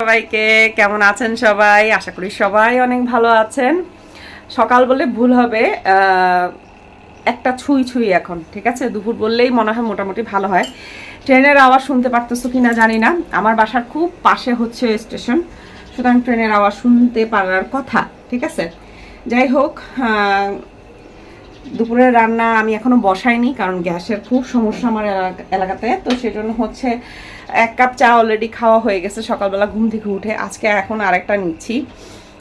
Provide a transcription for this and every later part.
সবাইকে, কেমন আছেন সবাই? আশা করি সবাই অনেক ভালো আছেন। সকাল বলে ভুল হবে একটা ছুঁই ছুঁই এখন, ঠিক আছে? দুপুর বললেই মনে হয় মোটামুটি ভালো হয়। ট্রেনের আওয়াজ শুনতে পারতেছো কি না জানি না। আমার বাসার খুব পাশে হচ্ছে স্টেশন, সুতরাং ট্রেনের আওয়াজ শুনতে পারার কথা, ঠিক আছে? যাই হোক দুপুরের রান্না আমি এখনও বসাইনি, কারণ গ্যাসের খুব সমস্যা আমার এলাকাতে। তো সেজন্য হচ্ছে এক কাপ চা অলরেডি খাওয়া হয়ে গেছে সকালবেলা ঘুম থেকে উঠে। আজকে এখন আরেকটা নিচ্ছি।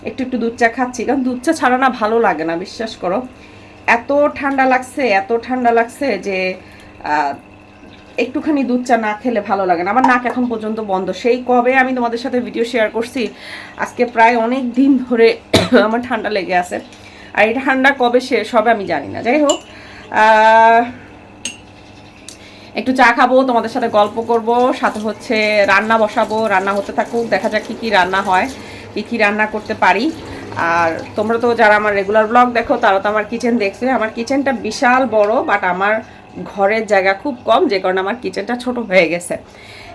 একটু একটু দুধ চা খাচ্ছি। কারণ দুধ চা ছাড়া না ভালো লাগে না, বিশ্বাস করো। এত ঠান্ডা লাগছে, এত ঠান্ডা লাগছে যে একটুখানি দুধ চা না খেলে ভালো লাগে না। আমার নাক এখন পর্যন্ত বন্ধ। সেই কবে আমি তোমাদের সাথে ভিডিও শেয়ার করছি, আজকে প্রায় অনেক দিন ধরে আমার ঠান্ডা লেগে আছে। আর এই ঠান্ডা কবে শেষ হবে আমি জানি না। যাই হোক একটু চা খাব, তোমাদের সাথে গল্প করব, সাথে হচ্ছে রান্না বসাবো, রান্না হতে থাকুক, দেখা যাক কী কী রান্না হয়, কী কী রান্না করতে পারি। আর তোমরা তো যারা আমার রেগুলার ব্লগ দেখো, তারা তো আমার কিচেন দেখছে। আমার কিচেনটা বিশাল বড় বাট আমার ঘরের জায়গা খুব কম, যে কারণে আমার কিচেনটা ছোট হয়ে গেছে।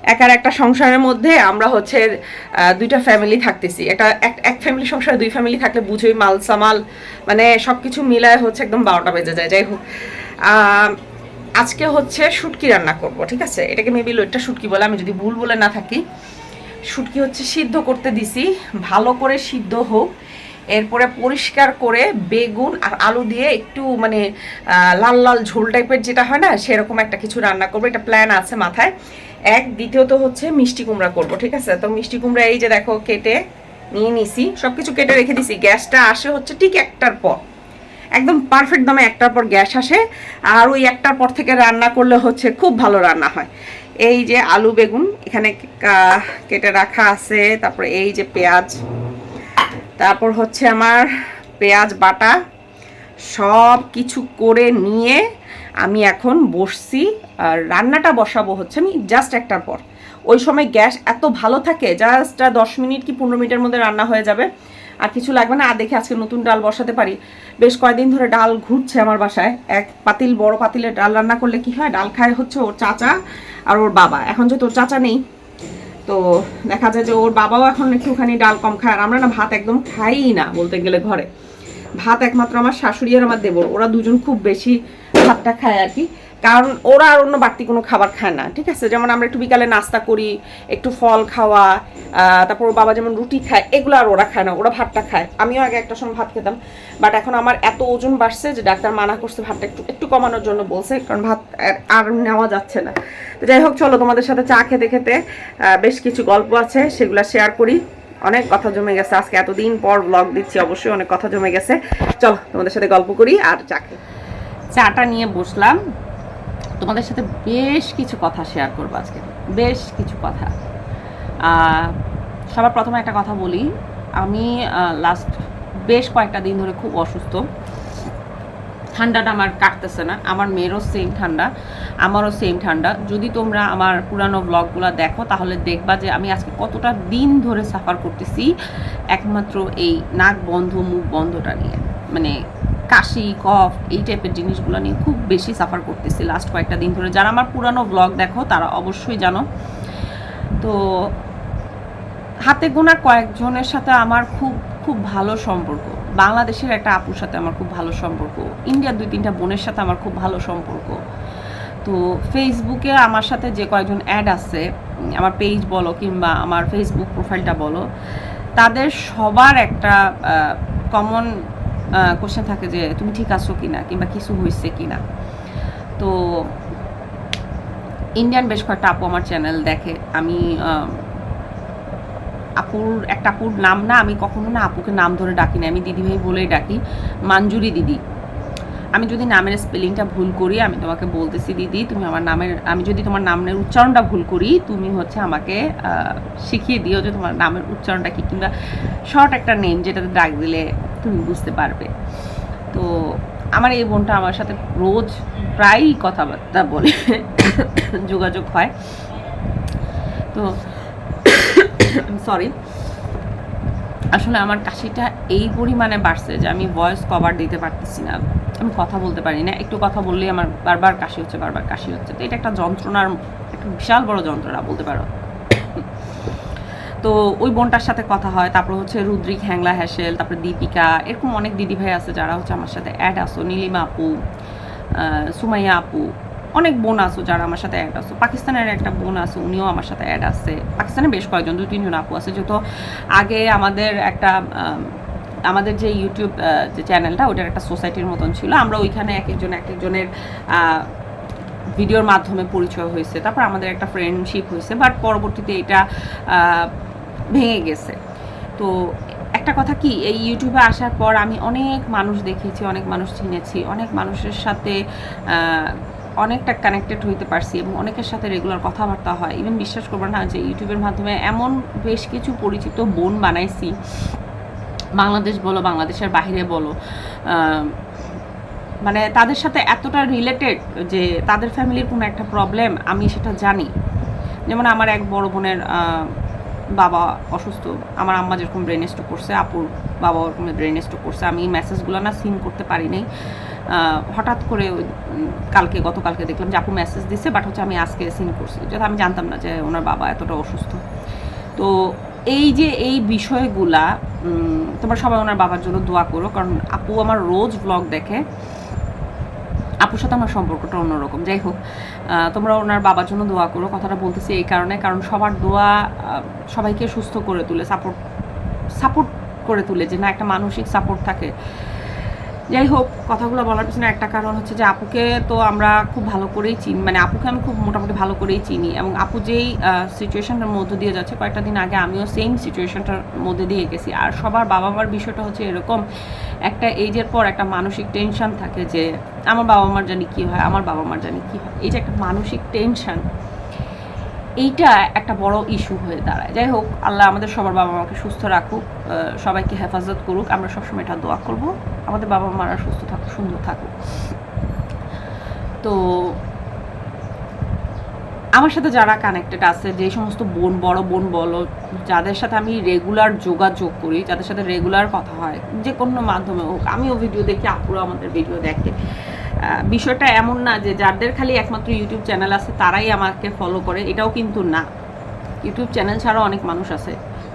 একার একটা সংসারের মধ্যে আমরা হচ্ছে দুইটা ফ্যামিলি থাকতেছি। একটা এক- ফ্যামিলি সংসারে দুই ফ্যামিলি থাকলে বুঝোই মাল সামাল মানে সব কিছু মিলায় হচ্ছে একদম বারোটা বেজে যায়। যাই হোক আজকে হচ্ছে শুটকি রান্না করব, ঠিক আছে? এটাকে মেবি লোটটা শুটকি বলে, আমি যদি ভুল বলে না থাকি। শুটকি হচ্ছে সিদ্ধ করতে দিছি, ভালো করে সিদ্ধ হোক। এরপরে পরিষ্কার করে বেগুন আর আলু দিয়ে একটু মানে লাল লাল ঝোল টাইপের যেটা হয় না, সেরকম একটা কিছু রান্না করব। এটা প্ল্যান আছে মাথায়। এক দ্বিতীয়ত হচ্ছে মিষ্টি কুমড়া করব, ঠিক আছে? তো মিষ্টি কুমড়া এই যে দেখো কেটে নিয়ে নিছি সব কিছু কেটে রেখে দিছি। গ্যাসটা আসে হচ্ছে ঠিক একটার পর। একদম পারফেক্ট দামে একটার পর গ্যাস আসে, আর ওই একটার পর থেকে রান্না করলে হচ্ছে খুব ভালো রান্না হয়। এই যে আলু বেগুন, এখানে কেটে রাখা আছে, তারপরে এই যে পেঁয়াজ, তারপর হচ্ছে আমার পেঁয়াজ বাটা সব কিছু করে নিয়ে আমি এখন বসছি, আর রান্নাটা বসাবো হচ্ছে আমি জাস্ট একটার পর। ওই সময় গ্যাস এত ভালো থাকে জাস্ট দশ মিনিট কি পনেরো মিনিটের মধ্যে রান্না হয়ে যাবে। আর কিছু লাগবে না, আর দেখে আজকে নতুন ডাল বসাতে পারি। বেশ কয়দিন ধরে ডাল ঘুরছে আমার বাসায়। এক পাতিল, বড় পাতিলে ডাল রান্না করলে কি হয়? ডাল খায় হচ্ছে ওর চাচা আর ওর বাবা। এখন যেহেতু ওর চাচা নেই, তো দেখা যায় যে ওর বাবাও এখন একটুখানি ডাল কম খায়। আর আমরা না ভাত একদম খাই না বলতে গেলে ঘরে। ভাত একমাত্র আমার শাশুড়ি আর আমার দেবর। ওরা দুজন খুব বেশি ভাতটা খায় আর কি। কারণ ওরা আর অন্য বাড়তি কোনো খাবার খায় না, ঠিক আছে? যেমন আমরা একটু বিকালে নাস্তা করি, একটু ফল খাওয়া তারপর বাবা যেমন রুটি খায়, এগুলো আর ওরা খায় না, ওরা ভাতটা খায়। আমিও আগে একটা সময় ভাত খেতাম বাট এখন আমার এত ওজন বাড়ছে যে ডাক্তার মানা করছে ভাতটা একটু একটু কমানোর জন্য বলছে, কারণ ভাত আর- নেওয়া যাচ্ছে না। তো যাই হোক, চলো তোমাদের সাথে চা খেতে খেতে বেশ কিছু গল্প আছে, সেগুলো শেয়ার করি। অনেক কথা জমে গেছে। আজকে এতদিন পর ব্লগ দিচ্ছি, অবশ্যই অনেক কথা জমে গেছে। চলো, তোমাদের সাথে গল্প করি আর চা খাই চাটা নিয়ে বসলাম। তোমাদের সাথে বেশ কিছু কথা শেয়ার করব আজকে। বেশ কিছু কথা। সবার প্রথমে একটা কথা বলি। আমি লাস্ট বেশ কয়েকটা দিন ধরে খুব অসুস্থ। ঠান্ডাটা আমার কাটতেছে না। আমার মেয়েরও সেম ঠান্ডা, আমারও সেম ঠান্ডা। যদি তোমরা আমার পুরানো ব্লগগুলো দেখো, তাহলে দেখবা যে আমি আজকে কতটা দিন ধরে সাফার করতেছি একমাত্র এই নাক বন্ধ, মুখ বন্ধটা নিয়ে। মানে কাশি, কফ, এই টাইপের জিনিসগুলো নিয়ে খুব বেশি সাফার করতেছি লাস্ট কয়েকটা দিন ধরে। যারা আমার পুরানো ব্লগ দেখো, তারা অবশ্যই জানো। তো হাতে গোনা কয়েকজনের সাথে আমার খুব খুব ভালো সম্পর্ক। বাংলাদেশের একটা আপুর সাথে আমার খুব ভালো সম্পর্ক। ইন্ডিয়ার দুই তিনটা বোনের সাথে আমার খুব ভালো সম্পর্ক। তো ফেসবুকে আমার সাথে যে কয়েকজন অ্যাড আছে আমার পেজ বলো কিংবা আমার ফেসবুক প্রোফাইলটা বলো, তাদের সবার একটা কমন কোশ্চেন থাকে যে, তুমি ঠিক আছো কি না কিংবা কিছু হয়েছে কিনা? তো ইন্ডিয়ান বেশ কয়েকটা আপু আমার চ্যানেল দেখে। আমি আপুর, একটা আপুর নাম না, আমি কখনো না আপুকে নাম ধরে ডাকি না আমি দিদিভাই বলেই ডাকি, মঞ্জুরি দিদি। আমি যদি নামের স্পেলিংটা ভুল করি, আমি তোমাকে বলতেছি, দিদি, তুমি আমার নামের, আমি যদি তোমার নামের উচ্চারণটা ভুল করি, তুমি হচ্ছে আমাকে শিখিয়ে দিও যে তোমার নামের উচ্চারণটা কি কিংবা শর্ট একটা নেম যেটাতে ডাক দিলে তুমি বুঝতে পারবে। তো আমার এই বোনটা আমার সাথে রোজ প্রায়ই কথাবার্তা বলে, যোগাযোগ হয়। তো সরি আসলে আমার কাশিটা এই পরিমাণে বাড়ছে যে আমি ভয়েস কভার দিতে পারতেছি না। আমি কথা বলতে পারি না। একটু কথা বললেই আমার বারবার কাশি হচ্ছে, বারবার কাশি হচ্ছে। তো এটা একটা যন্ত্রণার, একটা বিশাল বড় যন্ত্রণা বলতে পারো। তো ওই বোনটার সাথে কথা হয়। তারপর হচ্ছে রুদ্রিক হ্যাংলা হ্যাসেল, তারপরে দীপিকা, এরকম অনেক দিদি ভাই আছে যারা হচ্ছে আমার সাথে অ্যাড আসো নীলিমা আপু সুমাইয়া আপু। অনেক বোন আসো যারা আমার সাথে অ্যাড আসো পাকিস্তানের একটা বোন আছে, উনিও আমার সাথে অ্যাড আছে। পাকিস্তানে বেশ কয়েকজন, দুই, তিনজন আপু আছে। যেহেতু আগে আমাদের একটা আমাদের যে ইউটিউব যে চ্যানেলটা ওটার একটা সোসাইটির মতন ছিল। আমরা ওইখানে এক একজন, এক একজনের ভিডিওর মাধ্যমে পরিচয় হয়েছে। তারপর আমাদের একটা ফ্রেন্ডশিপ হয়েছে। বাট পরবর্তীতে এটা ভেঙে গেছে। তো একটা কথা কি, এই ইউটিউবে আসার পর আমি অনেক মানুষ দেখেছি, অনেক মানুষ চিনেছি, অনেক মানুষের সাথে অনেকটা কানেক্টেড হইতে পারছি এবং অনেকের সাথে রেগুলার কথাবার্তা হয়। ইভেন বিশ্বাস করব না যে ইউটিউবের মাধ্যমে এমন বেশ কিছু পরিচিত বোন বানাইছি। বাংলাদেশ বলো, বাংলাদেশের বাইরে বলো মানে তাদের সাথে এতটা রিলেটেড যে তাদের ফ্যামিলির কোনো একটা প্রবলেম আমি সেটা জানি। যেমন আমার এক বড় বোনের বাবা অসুস্থ, আমার আম্মা যেরকম ব্রেন স্ট্রোক করছে, আপুর বাবা ওরকম ব্রেন স্ট্রোক করছে, আমি মেসেজগুলো না সিন করতে পারি নাই। হঠাৎ করে কালকে, গতকালকে দেখলাম যে আপু মেসেজ দিচ্ছে বাট হচ্ছে আমি আজকে সিন করছি। যেটা আমি জানতাম না যে ওনার বাবা এতটা অসুস্থ। তো এই যে এই বিষয়গুলা তোমরা সবাই ওনার বাবার জন্য দোয়া করো, কারণ আপু আমার রোজ ব্লগ দেখে। আপুর সাথে আমার সম্পর্কটা অন্যরকম। যাই হোক তোমরা ওনার বাবার জন্য দোয়া করো। কথাটা বলতেছি এই কারণে, কারণ সবার দোয়া সবাইকে সুস্থ করে তুলে সাপোর্ট সাপোর্ট করে তুলে যে না, একটা মানসিক সাপোর্ট থাকে। যাই হোক কথাগুলো বলার পিছনে একটা কারণ হচ্ছে যে আপুকে তো আমরা খুব ভালো করেই চিনি মানে আপুকে আমি খুব মোটামুটি ভালো করেই চিনি এবং আপু যেই সিচুয়েশনটার মধ্যে দিয়ে যাচ্ছে, কয়েকটা দিন আগে আমিও সেম সিচুয়েশনটার মধ্যে দিয়ে গেছি। আর সবার বাবা মার বিষয়টা হচ্ছে এরকম, একটা এইজের পর একটা মানসিক টেনশন থাকে যে, আমার বাবা মার জানি কী হয়, আমার বাবা মার জানি কী হয়। এই যে একটা মানসিক টেনশন এইটা একটা বড় ইস্যু হয়ে দাঁড়ায়। যাই হোক, আল্লাহ আমাদের সবার বাবা মাকে সুস্থ রাখুক সবাইকে হেফাজত করুক। আমরা সবসময় এটা দোয়া করব। আমাদের বাবা মারা সুস্থ থাকুক, সুন্দর থাকুক। তো আমার সাথে যারা কানেক্টেড আছে, যে সমস্ত বোন, বড় বোন বলো, যাদের সাথে আমি রেগুলার যোগাযোগ করি, যাদের সাথে রেগুলার কথা হয়, যে কোনো মাধ্যমে হোক, আমিও ভিডিও দেখি আপুরা আমাদের ভিডিও দেখে। বিষয়টা এমন না যে যাদের খালি একমাত্র ইউটিউব চ্যানেল আছে, তারাই আমাকে ফলো করে, এটাও কিন্তু না। ইউটিউব চ্যানেল ছাড়াও অনেক মানুষ আছে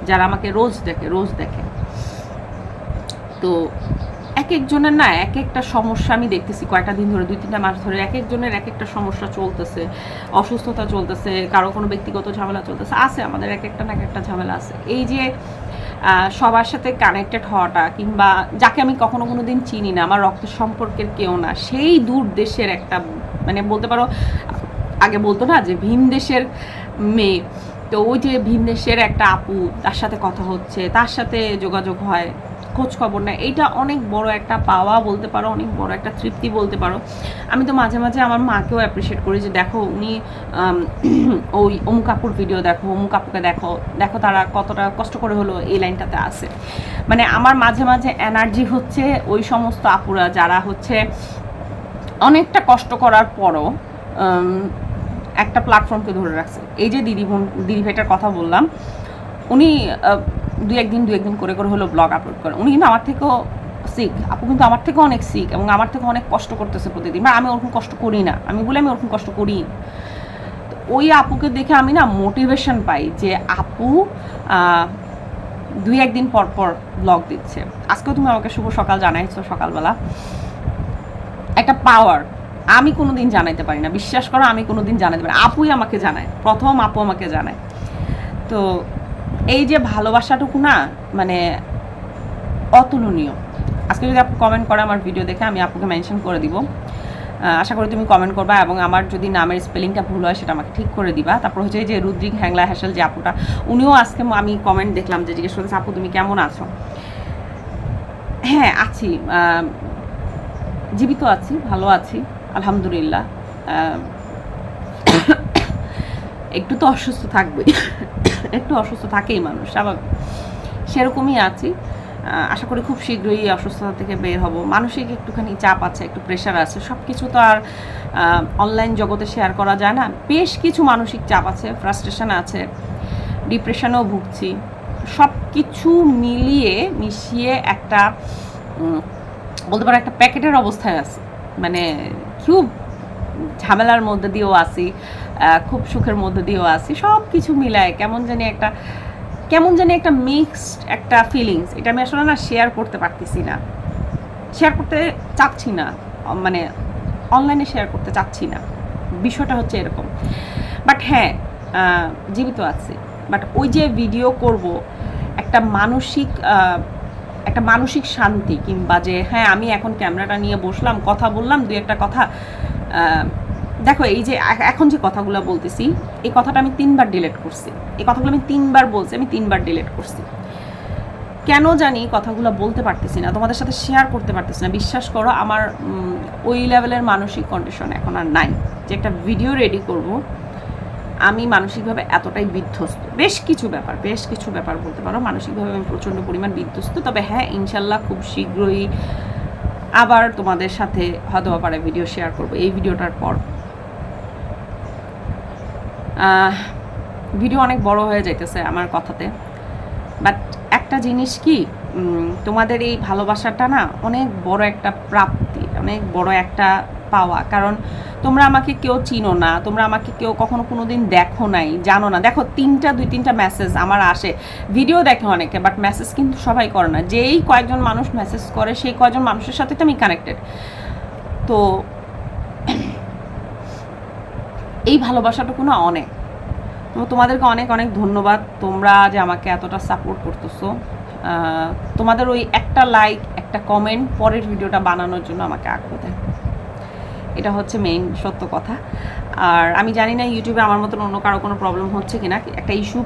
যারা আমাকে রোজ দেখে রোজ দেখে। তো এক একজনের না এক একটা সমস্যা আমি দেখতেছি কয়েকটা দিন ধরে, দুই তিনটা মাস ধরে এক একজনের এক একটা সমস্যা চলতেছে, অসুস্থতা চলতেছে, কারও কোনো ব্যক্তিগত ঝামেলা চলতেছে, আছে আমাদের এক একটা না এক একটা ঝামেলা আছে। এই যে সবার সাথে কানেক্টেড হওয়াটা কিংবা যাকে আমি কখনো কোনো দিন চিনি না, আমার রক্ত সম্পর্কের কেউ না, সেই দূর দেশের একটা মানে বলতে পারো, আগে বলতো না যে ভিন দেশের মেয়ে। তো ওই যে ভিন দেশের একটা আপু, তার সাথে কথা হচ্ছে, তার সাথে যোগাযোগ হয়। খোঁজ খবর নেয়। এইটা অনেক বড় একটা পাওয়া বলতে পারো, অনেক বড় একটা তৃপ্তি বলতে পারো। আমি তো মাঝে মাঝে আমার মাকেও অ্যাপ্রিসিয়েট করি যে দেখো উনি ওই অমুক আপুর ভিডিও দেখো অমুক আপুকে দেখো দেখো তারা কতটা কষ্ট করে হলো এই লাইনটাতে আছে। মানে আমার মাঝে মাঝে এনার্জি হচ্ছে ওই সমস্ত আপুরা যারা হচ্ছে অনেকটা কষ্ট করার পরও একটা প্ল্যাটফর্মকে ধরে রাখছে। এই যে দিদি বোন দিদি ভাইটার কথা বললাম, উনি দুই একদিন দু একদিন করে করে হলো ব্লগ আপলোড করে। উনি কিন্তু আমার থেকেও সিক আপু কিন্তু আমার থেকেও অনেক সিক এবং আমার থেকে অনেক কষ্ট করতেছে প্রতিদিন। মানে আমি ওরকম কষ্ট করি না। আমি বলে আমি ওরকম কষ্ট করি। তো ওই আপুকে দেখে আমি না মোটিভেশন পাই যে আপু দুই একদিন পর পর ব্লগ দিচ্ছে। আজকেও তুমি আমাকে শুভ সকাল জানাইছো সকালবেলা। একটা পাওয়ার আমি কোনোদিন জানাইতে পারি না। বিশ্বাস করো আমি কোনোদিন জানাইতে পারি। আপুই আমাকে জানায়। প্রথম আপু আমাকে জানায়। তো এই যে ভালোবাসাটুকু না মানে অতুলনীয়। আজকে যদি আপু কমেন্ট করে আমার ভিডিও দেখে, আমি আপুকে মেনশন করে দিব। আশা করি তুমি কমেন্ট করবা এবং আমার যদি নামের স্পেলিংটা ভুল হয়, সেটা আমাকে ঠিক করে দিবা। তারপর হচ্ছে যে রুদ্রিক হ্যাংলা হ্যাসেল যে আপুটা, উনিও আজকে আমি কমেন্ট দেখলাম যে জিজ্ঞেস করেছে, আপু, তুমি কেমন আছো? হ্যাঁ আছি। জীবিত আছি, ভালো আছি, আলহামদুলিল্লাহ। একটু তো অসুস্থ থাকবে একটু অসুস্থ থাকেই মানুষ, স্বাভাবিক। সেরকমই আছি। আশা করি খুব শীঘ্রই অসুস্থতা থেকে বের হব। মানসিক একটুখানি চাপ আছে, একটু প্রেশার আছে। সব কিছু তো আর অনলাইন জগতে শেয়ার করা যায় না। বেশ কিছু মানসিক চাপ আছে ফ্রাস্ট্রেশন আছে ডিপ্রেশনেও ভুগছি। সব কিছু মিলিয়ে, মিশিয়ে একটা বলতে পারো একটা প্যাকেটের অবস্থায় আছে। মানে খুব ঝামেলার মধ্যে দিয়েও আসি খুব সুখের মধ্যে দিয়েও আসি সব কিছু মিলায় কেমন জানি একটা, কেমন জানি একটা মিক্সড একটা ফিলিংস এটা আমি আসলে না শেয়ার করতে পারতেছি না। শেয়ার করতে চাচ্ছি না। মানে অনলাইনে শেয়ার করতে চাচ্ছি না। বিষয়টা হচ্ছে এরকম। বাট হ্যাঁ জীবিত আছে। বাট ওই যে ভিডিও করব, একটা মানসিক একটা মানসিক শান্তি কিংবা যে হ্যাঁ আমি এখন ক্যামেরাটা নিয়ে বসলাম, কথা বললাম, দুই একটা কথা দেখো, এই যে এখন যে কথাগুলো বলতেছি, এই কথাটা আমি তিনবার ডিলেট করছি। এই কথাগুলো আমি তিনবার বলছি, আমি তিনবার ডিলেট করছি। কেন জানি কথাগুলো বলতে পারতেছি না, তোমাদের সাথে শেয়ার করতে পারতেছি না। বিশ্বাস করো, আমার ওই লেভেলের মানসিক কন্ডিশন এখন আর নাই। যে একটা ভিডিও রেডি করব, আমি মানসিকভাবে এতটাই বিধ্বস্ত। বেশ কিছু ব্যাপার, বেশ কিছু ব্যাপার বলতে পারো। মানসিকভাবে আমি প্রচণ্ড পরিমাণ বিধ্বস্ত। তবে হ্যাঁ ইনশাল্লাহ খুব শীঘ্রই আবার তোমাদের সাথে হয়তো পারে ভিডিও শেয়ার করব। এই ভিডিওটার পর। ভিডিও অনেক বড় হয়ে যাইতেছে আমার কথাতে। বাট একটা জিনিস কি তোমাদের এই ভালোবাসাটা না অনেক বড় একটা প্রাপ্তি, অনেক বড় একটা পাওয়া। কারণ তোমরা আমাকে কেউ চিনো না, তোমরা আমাকে কেউ কখনো কোনো দিন দেখো নাই, জানো না। দেখো, তিনটা, দুই, তিনটা মেসেজ আমার আসে। ভিডিও দেখে অনেকে বাট মেসেজ কিন্তু সবাই করে না। যেই কয়েকজন মানুষ মেসেজ করে, সেই কয়েকজন মানুষের সাথে তো আমি কানেক্টেড তো এই ভালোবাসাটুকু না অনেক। তো তোমাদেরকে অনেক অনেক ধন্যবাদ। তোমরা যে আমাকে এতটা সাপোর্ট করতেছো। তোমাদের ওই একটা লাইক একটা কমেন্ট পরের ভিডিওটা বানানোর জন্য আমাকে আগ্রহ দেয়। এটা হচ্ছে মেইন সত্য কথা। আর আমি জানি না ইউটিউবে আমার মতন অন্য কারও কোনো প্রবলেম হচ্ছে কিনা। একটা ইস্যু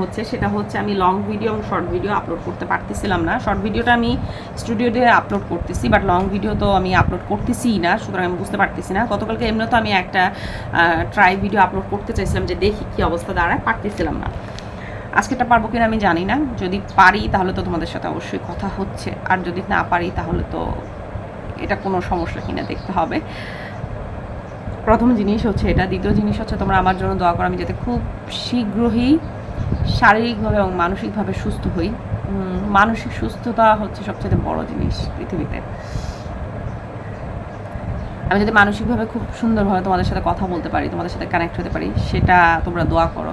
হচ্ছে সেটা হচ্ছে আমি লং ভিডিও এবং শর্ট ভিডিও আপলোড করতে পারতেছিলাম না। শর্ট ভিডিওটা আমি স্টুডিওতে আপলোড করতেছি বাট লং ভিডিও তো আমি আপলোড করতেছি না, সুতরাং আমি বুঝতে পারতেছি না। গতকালকে এমনিও তো আমি একটা ট্রাই ভিডিও আপলোড করতে চাইছিলাম যে দেখি কী অবস্থা দাঁড়ায়, পারতেছিলাম না। আজকেটা পারব কিনা আমি জানি না। যদি পারি তাহলে তো তোমাদের সাথে অবশ্যই কথা হচ্ছে। আর যদি না পারি তাহলে তো এটা কোনো সমস্যা কিনা, দেখতে হবে। প্রথম জিনিস হচ্ছে এটা, দ্বিতীয় জিনিস হচ্ছে তোমরা আমার জন্য দোয়া করো, আমি যাতে খুব শীঘ্রই শারীরিকভাবে এবং মানসিকভাবে সুস্থ হই। মানসিক সুস্থতা হচ্ছে সবচেয়ে বড় জিনিস পৃথিবীতে। আমি যদি মানসিকভাবে খুব সুন্দরভাবে তোমাদের সাথে কথা বলতে পারি, তোমাদের সাথে কানেক্ট হতে পারি, সেটা তোমরা দোয়া করো।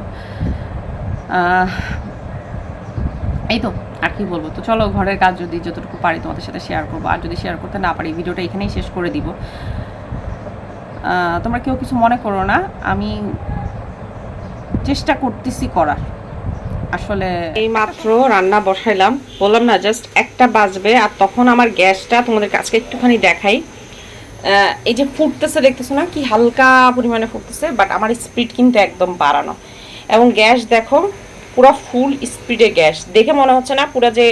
এই তো, আর কি বলব? তো চলো ঘরের কাজ যদি যতটুকু পারি তোমাদের সাথে শেয়ার করব। আর যদি শেয়ার করতে না পারি ভিডিওটা এখানেই শেষ করে দিব। তোমরা কেউ কিছু মনে করো না, আমি চেষ্টা করতেছি করার। আসলে এই মাত্র রান্না বসাইলাম। বললাম না জাস্ট একটা বাজবে, আর তখন আমার গ্যাসটা তোমাদের কাছকে একটুখানি দেখাই। এই যে ফুটতেছে, দেখতেছো না? কি হালকা পরিমাণে ফুটতেছে বাট আমার স্পিড কিন্তু একদম বাড়ানো। এবং গ্যাস দেখো, পুরো ফুল স্পিডে গ্যাস। দেখে মনে হচ্ছে না, পুরো যে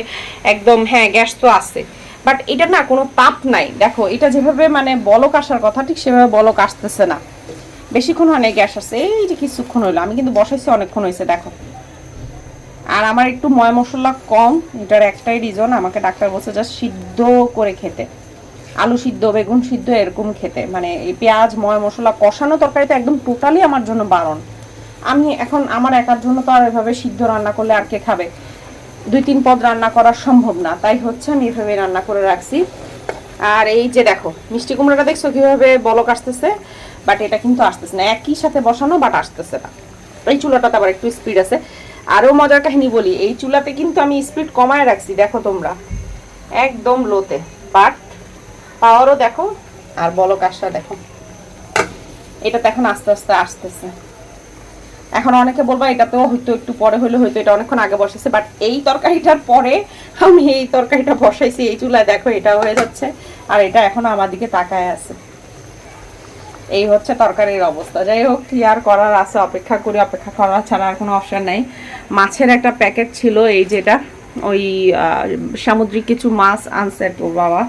একদম হ্যাঁ গ্যাস তো আছে। বাট এটা না কোনো তাপ নাই। দেখো, এটা যেভাবে মানে বলক আসার কথা, ঠিক সেভাবে বলক আসতেছে না। বেশিক্ষণ হয় না গ্যাস আছে এই যে কিছুক্ষণ হইল, আমি কিন্তু বসাইছি, অনেকক্ষণ হয়েছে দেখো। আর আমার একটু ময় মশলা কম, এটার একটাই রিজন আমাকে ডাক্তার বলছে জাস্ট সিদ্ধ করে খেতে। আলু সিদ্ধ, বেগুন সিদ্ধ, এরকম খেতে। মানে এই পেঁয়াজ, ময় মশলা, কষানো তরকারিতে একদম টোটালি আমার জন্য বারণ। আমি এখন, আমার একার জন্য তো আর এভাবে সিদ্ধ রান্না করলে আর কে খাবে? দুই তিন পদ রান্না করা সম্ভব না, তাই হচ্ছে আমি এভাবে রান্না করে রাখছি। আর এই যে দেখো, মিষ্টি কুমড়াটা দেখছ কীভাবে বলক আসতেছে? বাট এটা কিন্তু আসতেছে না, একই সাথে বসানো বাট আসতেছে না। এই চুলাটাতে আবার একটু স্পিড আছে। আরও মজার কাহিনী বলি, এই চুলাতে কিন্তু আমি স্পিড কমায় রাখছি, দেখো তোমরা। একদম লোতে। বাট পাওয়ারও দেখো, আর বলক আসটা দেখো। এটাতে এখন আস্তে আস্তে আসতেছে। এখন অনেকে বলবা, এটাতেও হয়তো একটু পরে হলে হয়তো এটা অনেকক্ষণ আগে বসেছে বাট এই তরকারিটার পরে আমি এই তরকারিটা বসাইছি, এই চুলায় দেখো এটা হয়ে যাচ্ছে, আর এটা এখনও আমার দিকে তাকায় আছে। এই হচ্ছে তরকারির অবস্থা। যাই হোক, কি আর করার আছে, অপেক্ষা করি, অপেক্ষা করা ছাড়া আর কোনো অপশন নেই। মাছের একটা প্যাকেট ছিল, এই যেটা, ওই সামুদ্রিক কিছু মাছ আনছে তোর বাবা।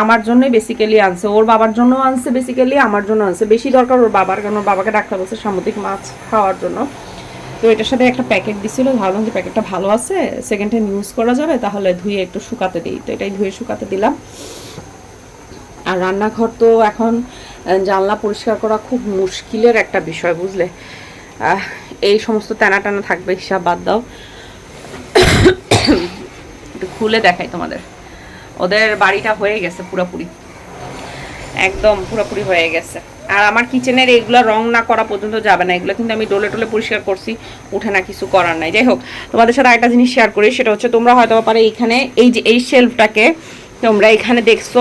আমার জন্যই বেসিক্যালি আনছে। ওর বাবার জন্য আনছে বেসিক্যালি আমার জন্য আনছে। বেশি দরকার ওর বাবার, কারণ ওর বাবাকে ডাক্তার বলছে সামুদ্রিক মাছ খাওয়ার জন্য। তো এটার সাথে একটা প্যাকেট দিছিল, ভাবলাম যে প্যাকেটটা ভালো আছে সেকেন্ড হ্যান্ড ইউজ করা যাবে, তাহলে ধুয়ে একটু শুকাতে দিই। তো এটাই ধুয়ে শুকাতে দিলাম। আর রান্নাঘর তো এখন জানলা পরিষ্কার করা খুব মুশকিলের একটা বিষয়, বুঝলে? এই সমস্ত টানা টানা থাকবে, হিসাব বাদ দাও। একটু খুলে দেখাই তোমাদের। ওদের বাড়িটা হয়ে গেছে পুরোপুরি। একদম পুরোপুরি হয়ে গেছে। আর আমার কিচেনের এইগুলো রং না করা পর্যন্ত যাবে না। এগুলো কিন্তু আমি ডোলে টোলে পরিষ্কার করছি, উঠে না কিছু করার নাই। যাই হোক, তোমাদের সাথে আরেকটা জিনিস শেয়ার করি, সেটা হচ্ছে তোমরা হয়তো পারে এইখানে এই যে, এই শেলফটাকে তোমরা এখানে দেখছ।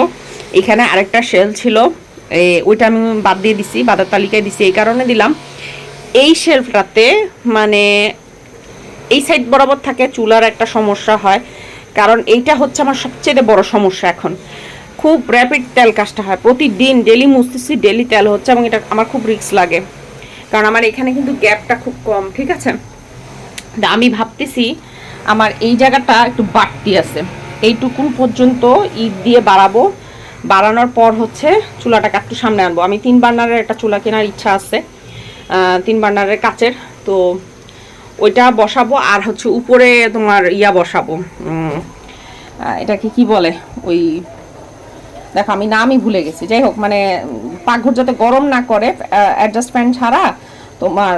এখানে আরেকটা শেল ছিল ওইটা আমি বাদ দিয়ে দিছি বাদার তালিকায় দিছি, এই কারণে দিলাম। এই শেলফটাতে মানে এই সাইড বরাবর থাকে চুলার একটা সমস্যা হয়। কারণ এইটা হচ্ছে আমার সবচেয়ে বড় সমস্যা এখন। খুব র্যাপিড তেল কাজটা হয়। প্রতিদিন ডেলি মুছতেছি ডেলি তেল হচ্ছে এবং এটা আমার খুব রিস্ক লাগে। কারণ আমার এখানে কিন্তু গ্যাপটা খুব কম, ঠিক আছে? আমি ভাবতেছি আমার এই জায়গাটা একটু বাড়তি আছে। এইটুকুন পর্যন্ত ঈদ দিয়ে বাড়াবো। বাড়ানোর পর হচ্ছে চুলাটাকে একটু সামনে আনব। আমি তিন বার্নারের একটা চুলা কেনার ইচ্ছা আছে তিন বার্নারের কাচের। তো ওইটা বসাবো আর হচ্ছে উপরে তোমার ইয়া বসাবো এটাকে কি বলে? ওই, দেখো আমি নামই ভুলে গেছি। যাই হোক মানে পাকঘর যাতে গরম না করে অ্যাডজাস্টমেন্ট ছাড়া তোমার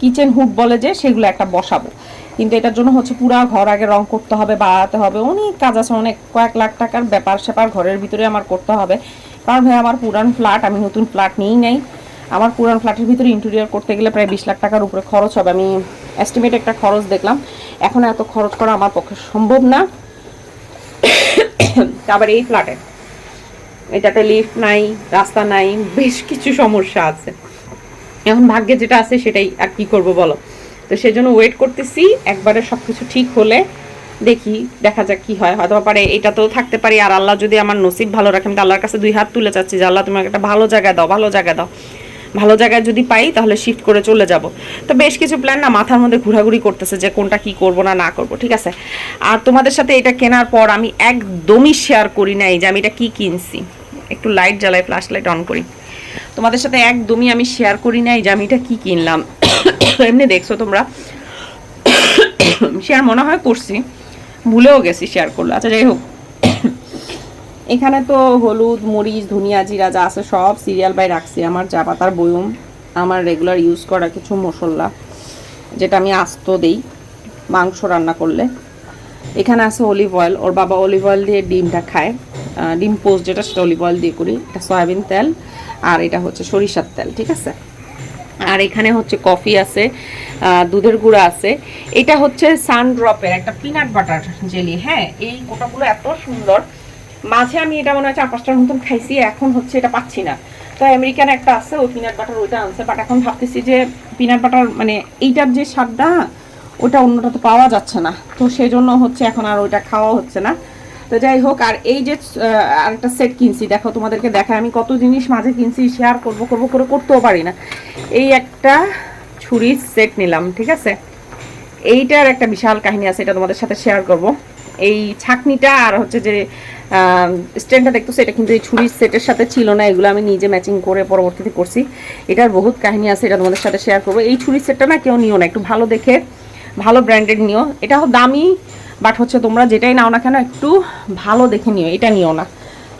কিচেন হুড বলে যে, সেগুলো একটা বসাবো। কিন্তু এটার জন্য হচ্ছে পুরা ঘর আগে রং করতে হবে, বাড়াতে হবে। অনেক কাজ আছে, অনেক কয়েক লাখ টাকার ব্যাপার স্যাপার ঘরের ভিতরে আমার করতে হবে। কারণ ভাই, আমার পুরান ফ্ল্যাট আমি নতুন ফ্ল্যাট নিয়েই নাই। আমার পুরান ফ্ল্যাটের ভিতরে ইন্টেরিয়র করতে গেলে প্রায় বিশ লাখ টাকার উপরে খরচ হবে। আমি এস্টিমেট একটা খরচ দেখলাম। এখন এত খরচ করা আমার পক্ষে সম্ভব না। আবার এই ফ্ল্যাটে এটাতে লিফট নাই, রাস্তা নাই, বেশ কিছু সমস্যা আছে। এখন ভাগ্যে যেটা আছে সেটাই, আর কি করব বলো? তো সেজন্য ওয়েট করতেছি, একবারে সব কিছু ঠিক হলে দেখি, দেখা যাক কি হয়। হয়তো পারে এটা তো থাকতে পারি, আর আল্লাহ যদি আমার নসিব ভালো রাখেন তো আল্লাহর কাছে দুই হাত তুলে চাচ্ছি যে, আল্লাহ তুমি একটা ভালো জায়গায় দাও, ভালো জায়গায় দাও। ভালো জায়গায় যদি পাই, তাহলে শিফট করে চলে যাব। তো বেশ কিছু প্ল্যান না মাথার মধ্যে ঘোরাঘুরি করতেছে যে কোনটা কি করব না না করব, ঠিক আছে? আর তোমাদের সাথে এটা কেনার পর আমি একদমই শেয়ার করি নাই যে আমি এটা কি কিনছি। একটু লাইট জ্বালাই ফ্ল্যাশ লাইট অন করি। তোমাদের সাথে একদমই আমি শেয়ার করি নাই যে আমি এটা কি কিনলাম। এমনি দেখছ তোমরা। শেয়ার মনে হয় করছি। ভুলেও গেছি শেয়ার করল। আচ্ছা যাই হোক। এখানে তো হলুদ, মরিচ, ধনিয়া, জিরা যা আছে সব সিরিয়াল বাই রাখছি। আমার চা পাতার বয়ম, আমার রেগুলার ইউজ করা কিছু মশলা, যেটা আমি আস্ত দেই মাংস রান্না করলে। এখানে আছে অলিভ অয়েল ওর বাবা অলিভ অয়েল দিয়ে ডিমটা খায়। ডিম পোস্ট যেটা, সেটা অলিভ অয়েল দিয়ে করি। এটা সয়াবিন তেল, আর এটা হচ্ছে সরিষার তেল, ঠিক আছে? আর এখানে হচ্ছে কফি আছে দুধের গুঁড়া আছে। এটা হচ্ছে সানড্রপের একটা পিনাট বাটার জেলি হ্যাঁ? এই গোটাগুলো এত সুন্দর। মাঝে আমি এটা মনে হয় চার পাঁচটার মতন খাইছি, এখন হচ্ছে এটা পাচ্ছি না। তো আমেরিকান একটা আছে, ওই পিনাট বাটার ওইটা আনছে বাট এখন ভাবতেছি যে পিনাট বাটার মানে এইটার যে স্বাদটা, ওটা অন্যটা তো পাওয়া যাচ্ছে না। তো সেই জন্য হচ্ছে এখন আর ওইটা খাওয়া হচ্ছে না। তো যাই হোক, আর এই যে আরেকটা সেট কিনছি, দেখো তোমাদেরকে দেখায়, আমি কত জিনিস মাঝে কিনছি শেয়ার করব করব, করে করতেও পারি না। এই একটা ছুরির সেট নিলাম, ঠিক আছে? এইটার একটা বিশাল কাহিনী আছে, এটা তোমাদের সাথে শেয়ার করব। এই ছাকনিটা আর হচ্ছে যে স্ট্যান্ডটা দেখতেছো এটা কিন্তু এই ছুরির সেটের সাথে ছিল না, এগুলো আমি নিজে ম্যাচিং করে পরবর্তীতে করছি। এটার বহুত কাহিনী আছে, এটা তোমাদের সাথে শেয়ার করব। এই ছুরির সেটটা না কেউ নিও না, একটু ভালো দেখে, ভালো ব্র্যান্ডেড নিও। এটা দামি বাট হচ্ছে তোমরা যেটাই নাও না কেন, একটু ভালো দেখে নিও, এটা নিও না।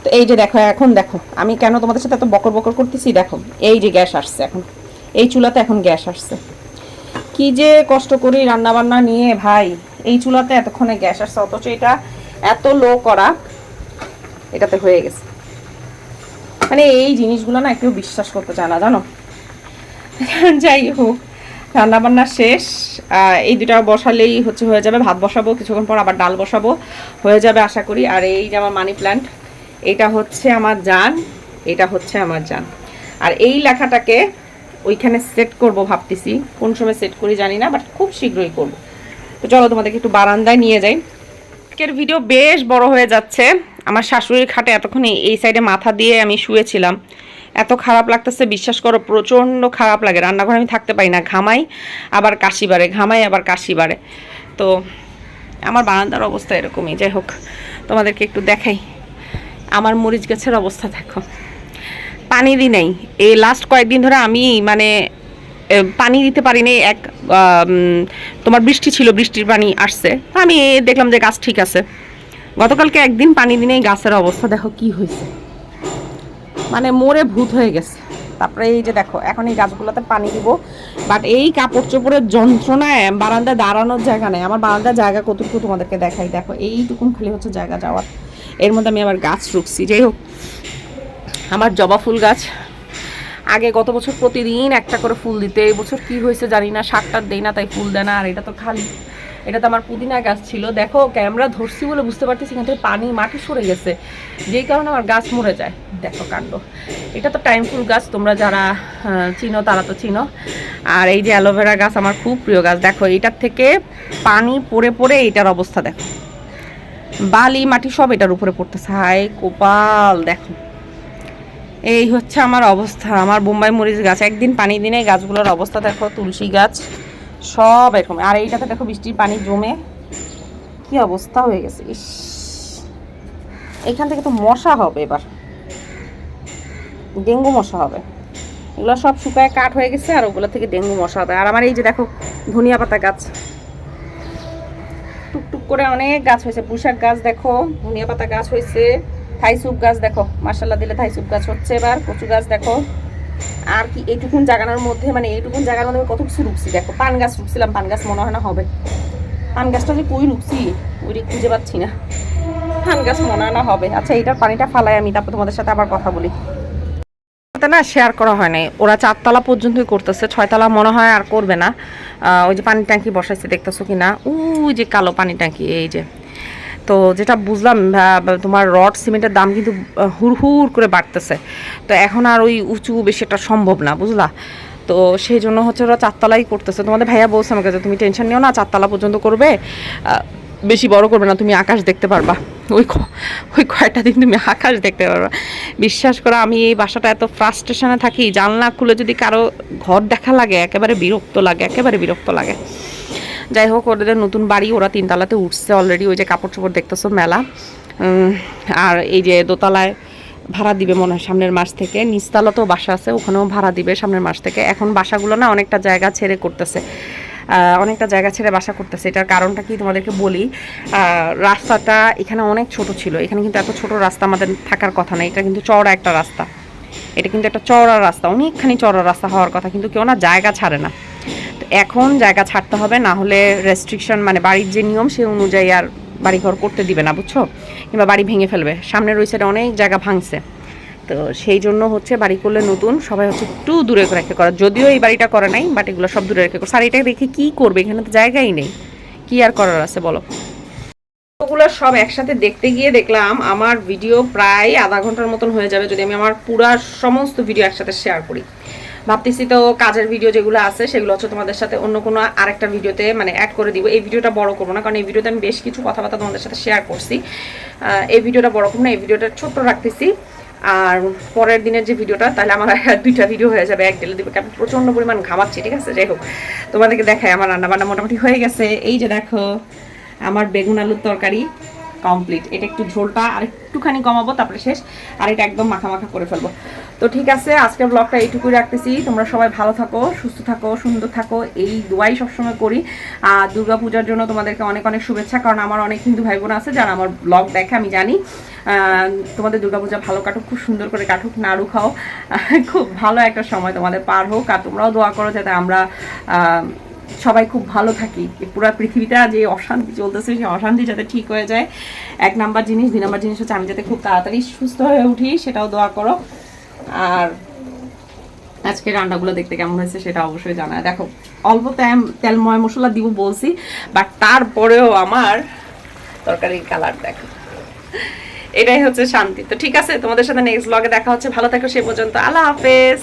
তো এই যে দেখো, এখন দেখো, আমি কেন তোমাদের সাথে এত বকর বকর করতেছি? দেখো, এই যে গ্যাস আসছে এখন। এই চুলাতে এখন গ্যাস আসছে। কি যে কষ্ট করি রান্না বান্না নিয়ে, ভাই। এই চুলাতে এতক্ষণে গ্যাস আসছে, অথচ এটা এত লো করা। এটাতে হয়ে গেছে। মানে এই জিনিসগুলো না কেউ বিশ্বাস করতে চায় না, জানো? যাই হোক রান্না বান্না শেষ এই দুটা বসালেই হচ্ছে হয়ে যাবে। ভাত বসাবো, কিছুক্ষণ পর আবার ডাল বসাবো। হয়ে যাবে আশা করি। আর এই যে আমার মানি প্ল্যান্ট এটা হচ্ছে আমার জান, এটা হচ্ছে আমার জান। আর এই লেখাটাকে ওইখানে সেট করব ভাবতেছি। কোন সময় সেট করি জানি না বাট খুব শীঘ্রই করব। তো চলো তোমাদেরকে একটু বারান্দায় নিয়ে যাই। আজকের ভিডিও বেশ বড় হয়ে যাচ্ছে। আমার শাশুড়ির খাটে এতক্ষণ এই- সাইডে মাথা দিয়ে আমি শুয়েছিলাম। এত খারাপ লাগতেছে, বিশ্বাস করো, প্রচণ্ড খারাপ লাগে। রান্নাঘরে আমি থাকতে পারি না, ঘামাই, আবার কাশি বাড়ে, ঘামাই, আবার কাশি বাড়ে। তো আমার বারান্দার অবস্থা এরকমই। যাই হোক, তোমাদেরকে একটু দেখাই। আমার মরিচ গাছের অবস্থা দেখো। পানি দিই নাই। এই লাস্ট কয়েকদিন ধরে আমি মানে পানি দিতে পারিনি। এক তোমার বৃষ্টি ছিল, বৃষ্টির পানি আসছে। আমি দেখলাম যে গাছ ঠিক আছে। গতকালকে একদিন পানি দিনেই গাছের অবস্থা, দেখো কি হয়েছে। মানে মরে ভূত হয়ে গেছে। তারপরে এই যে দেখো, এখন এই গাছগুলোতে পানি দিব। বাট এই কাপড় চোপড়ের যন্ত্রণায় বারান্দায় দাঁড়ানোর জায়গা নেই। আমার বারান্দার জায়গা কতটুকু তোমাদেরকে দেখাই? দেখো, এইটুকুন খালি হচ্ছে জায়গা যাওয়ার। এর মধ্যে আমি আবার গাছ রুখছি। যাই হোক, আমার জবা ফুল গাছ। আগে গত বছর প্রতিদিন একটা করে ফুল দিতে। এই বছর কি হয়েছে জানি না শাকটার দেই না, তাই ফুল দেয় না, আর এটা তো খালি। এটা তো আমার পুদিনা গাছ ছিল। দেখো, ক্যামেরা ধরছি বলে বুঝতে পারতেছি, এখান থেকে পানি মাটি সরে গেছে। যেই কারণে আমার গাছ মরে যায়। দেখো কাণ্ড। এটা তো টাইম ফুল গাছ, তোমরা যারা চিনো তারা তো চিনো। আর এই যে অ্যালোভেরা গাছ আমার খুব প্রিয় গাছ। দেখো, এটার থেকে পানি পড়ে পড়ে এটার অবস্থা দেখো। বালি, মাটি সব এটার উপরে পড়তেছে। হাই কোপাল দেখো। এই হচ্ছে আমার অবস্থা। আমার বোম্বাই মরিচ গাছ। একদিন পানি দিনে গাছগুলোর অবস্থা দেখো, তুলসী গাছ। সব এরকম। আর এইটাতে দেখো বৃষ্টির পানি জমে। কি অবস্থা হয়ে গেছে, ইস। এখান থেকে তো মশা হবে এবার। ডেঙ্গু মশা হবে। এগুলো সব শুকায় কাঠ হয়ে গেছে আর ওগুলো থেকে ডেঙ্গু মশা হবে। আর আমার এই যে দেখো ধনিয়া পাতা গাছ। টুকটুক করে অনেক গাছ হয়েছে। পুঁশাক গাছ দেখো, ধনিয়া পাতা গাছ হয়েছে। থাইসুপ গাছ দেখো। মার্শাল্লাহ দিলে থাইসুপ গাছ হচ্ছে এবার। কচু গাছ দেখো। আর কি এইটুকুন জাগানোর মধ্যে মানে এইটুকুন জায়গার মধ্যে কত কিছু রুকছি দেখো, পান গাছ রুকছিলাম পান গাছ মনে হয় না হবে। পান গাছটা যে কই রুকছি ওইটা খুঁজে পাচ্ছি না। পান গাছ মনে হয় না হবে। আচ্ছা এইটার পানিটা ফালাই আমি, তারপর তোমাদের সাথে আবার কথা বলি। না শেয়ার করা হয় নাই। ওরা চারতলা পর্যন্তই করতেছে, ছয়তলা মনে হয় আর করবে না। ওই যে পানি ট্যাঙ্কি বসাইছে, দেখতেছো কি না ওই যে কালো পানি ট্যাঙ্কি, এই যে। তো যেটা বুঝলাম তোমার রড সিমেন্টের দাম কিন্তু আহ, হুড় হুড় করে বাড়তেছে। তো এখন আর ওই উঁচু বেশি একটা সম্ভব না বুঝলা? তো সেই জন্য হচ্ছে ওরা চারতলাই করতেছে। তোমাদের ভাইয়া বলছে আমাকে যে তুমি টেনশন নিও না চারতলা পর্যন্ত করবে। বেশি বড় করবে না তুমি আকাশ দেখতে পারবা। ওই ওই কয়টা দিন তুমি আকাশ দেখতে পারবা। বিশ্বাস করো আমি এই বাসাটা এত ফ্রাস্ট্রেশনে থাকি জানলা খুলে যদি কারও ঘর দেখা লাগে একেবারে বিরক্ত লাগে একেবারে বিরক্ত লাগে। যাই হোক, ওদের নতুন বাড়ি, ওরা তিনতলাতে উঠছে অলরেডি ওই যে কাপড় চোপড় দেখতেছো, মেলা। আর এই যে দোতলায় ভাড়া দিবে মনে হয় সামনের মাস থেকে। নিচতলাতেও বাসা আছে, ওখানেও ভাড়া দিবে সামনের মাস থেকে। এখন বাসাগুলো না অনেকটা জায়গা ছেড়ে করতেছে। অনেকটা জায়গা ছেড়ে বাসা করতেছে। এটার কারণটা কি তোমাদেরকে বলি রাস্তাটা এখানে অনেক ছোট ছিল। এখানে কিন্তু এত ছোট রাস্তা আমাদের থাকার কথা না। এটা কিন্তু চওড়া একটা রাস্তা। এটা কিন্তু একটা চওড়া রাস্তা। অনেকখানি চওড়া রাস্তা হওয়ার কথা। কিন্তু কেউ না জায়গা ছাড়ে না। এখন জায়গা ছাড়তে হবে, না হলে রেস্ট্রিকশন মানে বাড়ির যে নিয়ম সেই অনুযায়ী আর বাড়িঘর করতে দিবে না, বুঝছ? কিংবা বাড়ি ভেঙে ফেলবে। সামনের ওই সাইডে অনেক জায়গা ভাঙছে। তো সেই জন্য হচ্ছে বাড়ি করলে নতুন, সবাই হচ্ছে একটু দূরে রেখে করে। যদিও এই বাড়িটা করে নাই বাট এগুলো সব দূরে রেখে করে। আর এটা রেখে কী করবে? এখানে তো জায়গাই নেই। কী আর করার আছে, বলো? ওগুলো সব একসাথে দেখতে গিয়ে দেখলাম, আমার ভিডিও প্রায় আধা ঘণ্টার মতন হয়ে যাবে যদি আমি আমার পুরা সমস্ত ভিডিও একসাথে শেয়ার করি। ভাবতেছি তো কাজের ভিডিও যেগুলো আছে, সেগুলো হচ্ছে তোমাদের সাথে অন্য কোনো আরেকটা ভিডিওতে মানে অ্যাড করে দিব। এই ভিডিওটা বড় করব না, কারণ এই ভিডিওতে আমি বেশ কিছু কথাবার্তা তোমাদের সাথে শেয়ার করছি। এই ভিডিওটা বড় করব না, এই ভিডিওটা ছোট্ট রাখতেছি। আর পরের দিনের যে ভিডিওটা তাহলে আমার দুইটা ভিডিও হয়ে যাবে, এক ডেলে দিবে কারণ প্রচণ্ড পরিমাণ ঘামাচ্ছি, ঠিক আছে? যাই হোক, তোমাদেরকে দেখায় আমার রান্না বান্না মোটামুটি হয়ে গেছে। এই যে দেখো, আমার বেগুন আলুর তরকারি কমপ্লিট এটা একটু ঝোলটা আর একটুখানি কমাবো, তারপরে শেষ। আর এটা একদম মাখা মাখা করে ফেলব। তো ঠিক আছে, আজকের ব্লগটা এইটুকুই রাখতেছি। তোমরা সবাই ভালো থাকো, সুস্থ থাকো, সুন্দর থাকো, এই দোয়াই সবসময় করি। আর দুর্গা পূজার জন্য তোমাদেরকে অনেক অনেক শুভেচ্ছা, কারণ আমার অনেক হিন্দু ভাই বোন আছে যারা আমার ব্লগ দেখে, আমি জানি। তোমাদের দুর্গাপূজা ভালো কাটুক, খুব সুন্দর করে কাটুক, নাড়ু খাও। খুব ভালো একটা সময় তোমাদের পার হোক, আর তোমরাও দোয়া করো যাতে আমরা সবাই খুব ভালো থাকি। পুরো পৃথিবীটা যে অশান্তি চলতেছে, সেই অশান্তি যাতে ঠিক হয়ে যায়। এক নাম্বার জিনিস, দুই নাম্বার জিনিস হচ্ছে আমি যাতে খুব তাড়াতাড়ি সুস্থ হয়ে উঠি, সেটাও দোয়া করো। আর আজকে রান্নাগুলো দেখতে কেমন হয়েছে সেটা অবশ্যই জানায় দেখো, অল্প তেল ময় মশলা দিব বলছি বাট তারপরেও আমার তরকারির কালার দেখো। এটাই হচ্ছে শান্তি। তো ঠিক আছে, তোমাদের সাথে নেক্সট ব্লগে দেখা হচ্ছে। ভালো থাকো, সে পর্যন্ত। আল্লাহ হাফেজ।